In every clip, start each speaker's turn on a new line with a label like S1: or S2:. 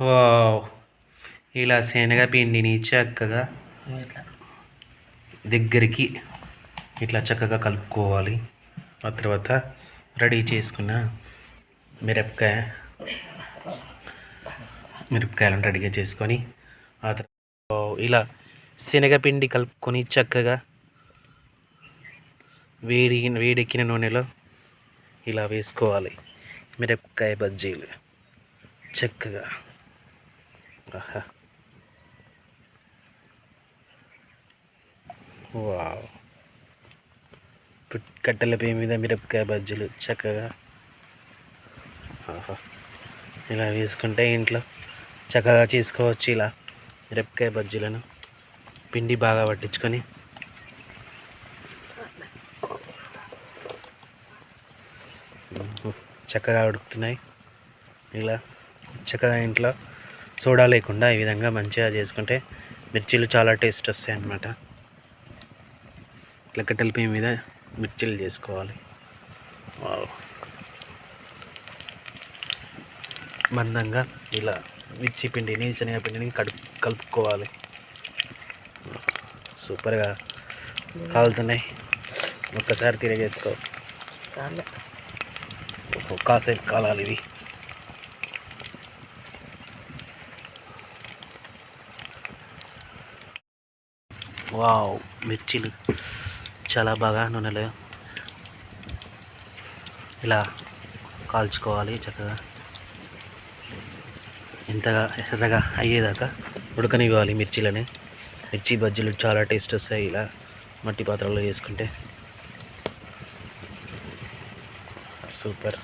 S1: Wow. ఇలా శనగపిండిని చక్కగా దగ్గరికి ఇట్లా చక్కగా కలుపుకోవాలి. ఆ తర్వాత రెడీ చేసుకున్న మిరపకాయ మిరపకాయలను రెడీగా చేసుకొని ఆ తర్వాత ఇలా శనగపిండి కలుపుకొని చక్కగా వేడి వేడెక్కిన నూనెలో ఇలా వేసుకోవాలి. మిరపకాయ బజ్జీలు. చక్కగా. వావ్ కట్టెల పొయ్యి మీద మిరపకాయ బజ్జీలు చక్కగా. ఆహా. ఇలా వేసుకుంటే ఇంట్లో చక్కగా చేసుకోవచ్చు ఇలా మిరపకాయ బజ్జీలను. పిండి బాగా పట్టించుకొని. చక్కగా ఉడుకుతున్నాయి. ఇలా చక్కగా ఇంట్లో సోడా లేకుండా ఈ విధంగా మంచిగా చేసుకుంటే మిర్చీలు చాలా టేస్ట్ వస్తాయి అన్నమాట. ఇట్లా కట్టెల పొయ్యి మీద మిర్చీలు చేసుకోవాలి. మందంగా ఇలా మిర్చి పిండిని శనగపిండిని కడుపు కలుపుకోవాలి. సూపర్గా కాలుతున్నాయి. ఒక్కసారి తిరగేసుకో కాసేపు కాలాలి ఇవి వావ్ మిర్చీలు. చాలా బాగా నూనెలో ఇలా కాల్చుకోవాలి చక్కగా. ఇంతగా ఎర్రగా అయ్యేదాకా ఉడకనివ్వాలి మిర్చీలని. మిర్చి బజ్జీలు చాలా టేస్ట్ వస్తాయి ఇలా మట్టి పాత్రలో వేసుకుంటే సూపర్.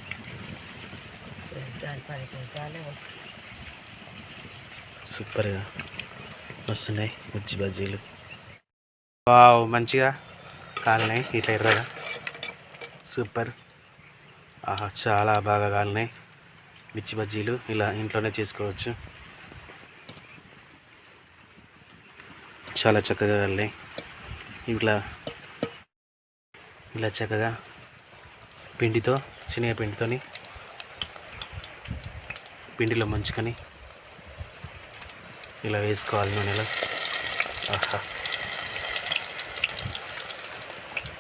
S1: సూపర్గా వస్తున్నాయి మిర్చి బజ్జీలు. వావ్ మంచిగా. కాలినాయి ఇట్లా ఎర్రగా సూపర్. ఆహా చాలా బాగా కాలినాయి. మిర్చి బజ్జీలు ఇలా ఇంట్లోనే చేసుకోవచ్చు. చాలా చక్కగా కాలినాయి. ఇట్లా ఇలా చక్కగా పిండితో శనగ పిండితోని పిండిలో ముంచుకొని ఇలా వేసుకోవాలి నూనెలో. ఆహా.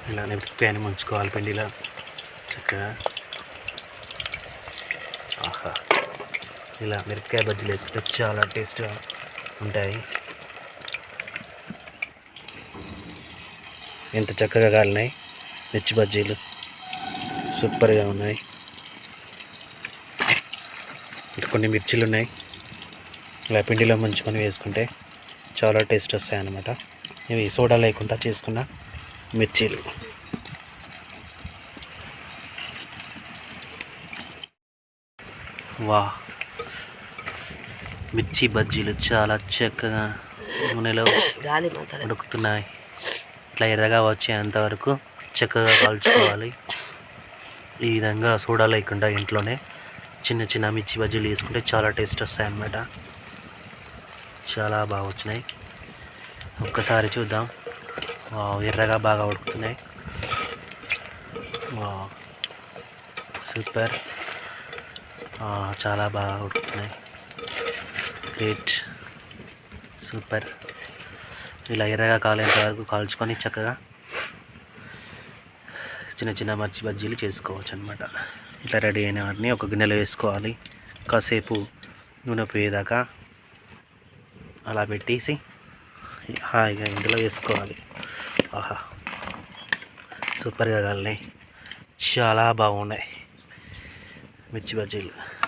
S1: ఇలా మిరపకాయని ముంచుకోవాలి పిండిలో చక్కగా. ఆహా. ఇలా మిరపకాయ బజ్జీలు వేసుకుంటే చాలా టేస్ట్గా ఉంటాయి. ఎంత చక్కగా కాలినాయి. మిర్చి బజ్జీలు సూపర్గా ఉన్నాయి. కొన్ని మిర్చీలు ఉన్నాయి. ఇలా పిండిలో ముంచుకొని వేసుకుంటే చాలా టేస్ట్ వస్తాయి అన్నమాట ఇవి సోడా లేకుండా చేసుకున్నా మిర్చీలు. వా. మిర్చి బజ్జీలు చాలా చక్కగా నూనెలో ఉడుకుతున్నాయి. ఇట్లా ఎర్రగా వచ్చేంత వరకు చక్కగా కాల్చుకోవాలి. ఈ విధంగా సోడా లేకుండా ఇంట్లోనే చిన్న చిన్న మిర్చి బజ్జీలు వేసుకుంటే చాలా టేస్ట్ వస్తాయి అన్నమాట. చాలా బాగా వచ్చినాయి. ఒక్కసారి చూద్దాం. ఎర్రగా బాగా ఉడుకుతున్నాయి. సూపర్. చాలా బాగా ఉడుకుతున్నాయి. Great super. ఇలా ఎర్రగా కాలేంత వరకు కాల్చుకొని చక్కగా చిన్న చిన్న మర్చి బజ్జీలు చేసుకోవచ్చు అనమాట ఇట్లా రెడీ అయిన వాటిని ఒక గిన్నెలో వేసుకోవాలి. కాసేపు నూనె పోయేదాకా అలా పెట్టేసి హాయిగా ఇందులో వేసుకోవాలి. ఆహా. సూపర్గా కాలినాయి. చాలా బాగున్నాయి. మిర్చి బజ్జీలు.